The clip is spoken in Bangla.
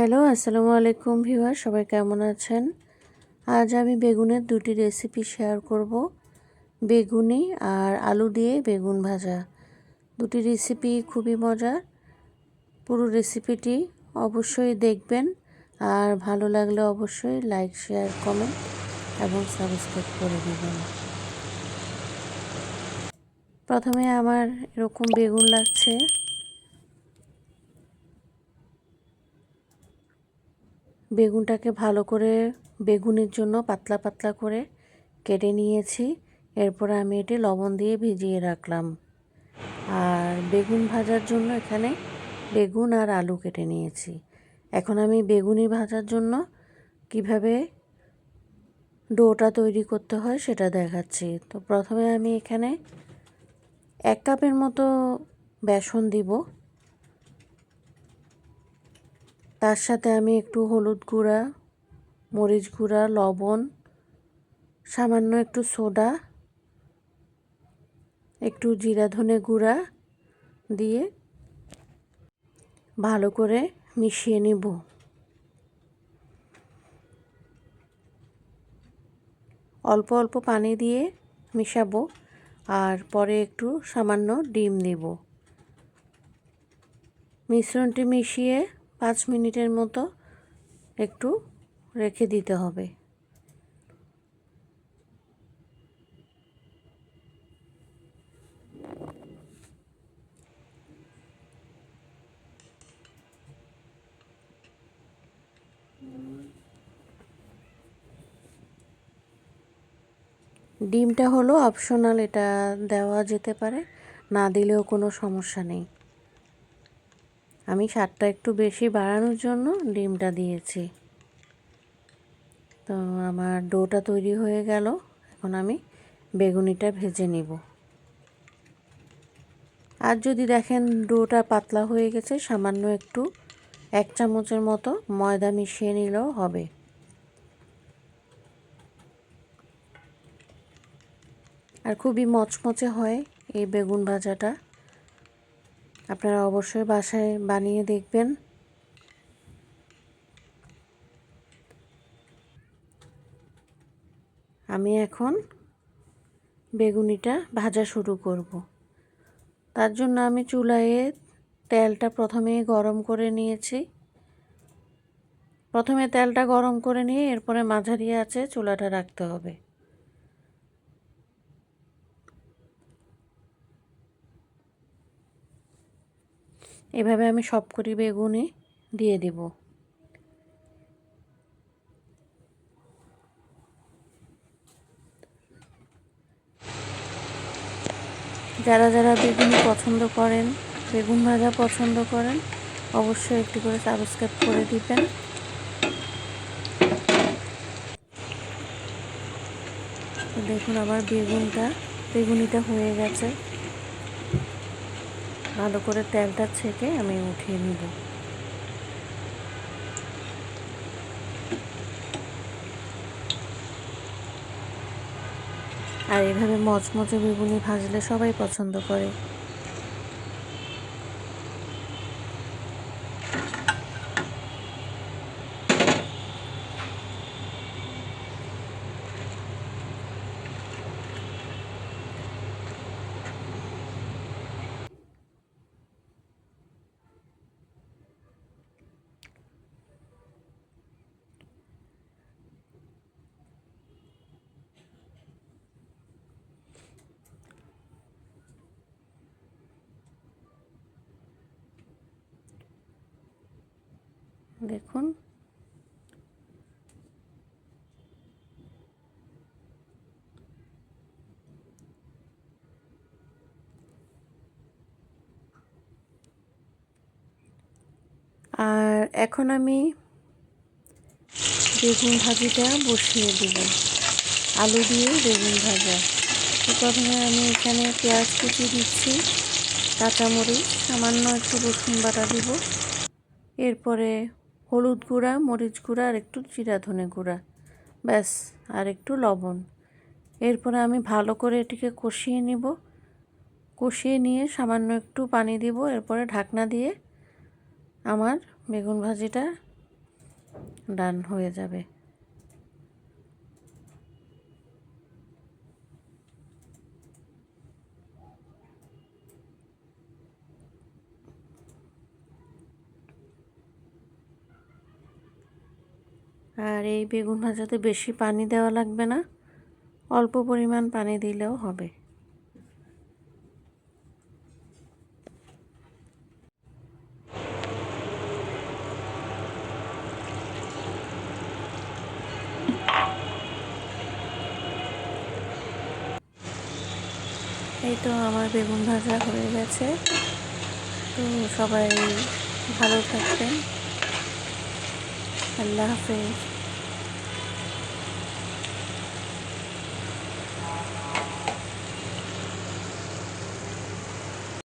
হ্যালো, আসসালামু আলাইকুম ভিউয়ার, সবাই কেমন আছেন? আজ আমি বেগুনের দুটি রেসিপি শেয়ার করব। বেগুনি আর আলু দিয়ে বেগুন ভাজা। দুটি রেসিপি খুবই মজার। পুরো রেসিপিটি অবশ্যই দেখবেন আর ভালো লাগলে অবশ্যই লাইক শেয়ার কমেন্ট এবং সাবস্ক্রাইব করে দেবেন। প্রথমে আমার এরকম বেগুন লাগছে। বেগুনটাকে ভালো করে বেগুনের জন্য পাতলা পাতলা করে কেটে নিয়েছি। এরপর আমি এটি লবণ দিয়ে ভিজিয়ে রাখলাম। আর বেগুন ভাজার জন্য এখানে বেগুন আর আলু কেটে নিয়েছি। এখন আমি বেগুনি ভাজার জন্য কীভাবে ডোটা তৈরি করতে হয় সেটা দেখাচ্ছি। তো প্রথমে আমি এখানে এক কাপের মতো বেসন দিব। তার সাথে আমি একটু হলুদ গুঁড়া, মরিচ গুঁড়া, লবণ, সামান্য একটু সোডা, একটু জিরা ধনে গুঁড়া দিয়ে ভালো করে মিশিয়ে নিব। অল্প অল্প পানি দিয়ে মিশাবো আর পরে একটু সামান্য ডিম দেব। মিশ্রণটি মিশিয়ে পাঁচ মিনিটের মতো একটু রেখে দিতে হবে। ডিমটা হলো অপশনাল এটা দেওয়া যেতে পারে, না দিলেও কোনো সমস্যা নেই। আমি স্বাদটা একটু বেশি বাড়ানোর জন্য ডিমটা দিয়েছি। তো আমার ডোটা তৈরি হয়ে গেল। এখন আমি বেগুনিটা ভেজে নিব। আর যদি দেখেন ডোটা পাতলা হয়ে গেছে, সামান্য একটু এক চামচের মতো ময়দা মিশিয়ে নিলেও হবে। আর খুবই মচমচে হয় এই বেগুন ভাজাটা। আপনারা অবশ্যই বাসায় বানিয়ে দেখবেন। আমি এখন বেগুনিটা ভাজা শুরু করব। তার জন্য আমি চুলায় তেলটা প্রথমে গরম করে নিয়েছি। প্রথমে তেলটা গরম করে নিয়ে এরপরে মাঝারি আছে চুলাটা রাখতে হবে। এভাবে আমি সব করি বেগুনি দিয়ে দিব। যারা যারা বেগুনি পছন্দ করেন, বেগুন ভাজা পছন্দ করেন, অবশ্যই একটি করে সাবস্ক্রাইব করে দিবেন। দেখুন আমার বেগুনটা, বেগুনিটা হয়ে গেছে। ভালো করে তেলটা ছেঁকে আমি উঠিয়ে নিব। আর এভাবে মচমচে বেগুনি ভাজলে সবাই পছন্দ করে। দেখুন। আর এখন আমি বেগুন ভাজিটা বসিয়ে দেব। আলু দিয়ে বেগুন ভাজা। প্রথমে আমি এখানে পেঁয়াজ কুচি দিচ্ছি, কাঁচামরিচ, সামান্য একটু রসুন বাটা দিব। এরপরে হলুদ গুঁড়া, মরিচ গুঁড়া আর একটু চিরা ধনে গুঁড়া। ব্যাস, আর একটু লবণ। এরপরে আমি ভালো করে এটিকে কষিয়ে নিব। কষিয়ে নিয়ে সামান্য একটু পানি দিব। এরপরে ঢাকনা দিয়ে আমার বেগুন ভাজিটা ডান হয়ে যাবে। আর এই বেগুন ভাজাতে বেশি পানি দেওয়া লাগবে না। অল্প পরিমাণ পানি দিলেও হবে। এই তো আমার বেগুন ভাজা হয়ে গেছে। তো সবাই ভালো থাকবেন। আল্লাহ হাফেজ।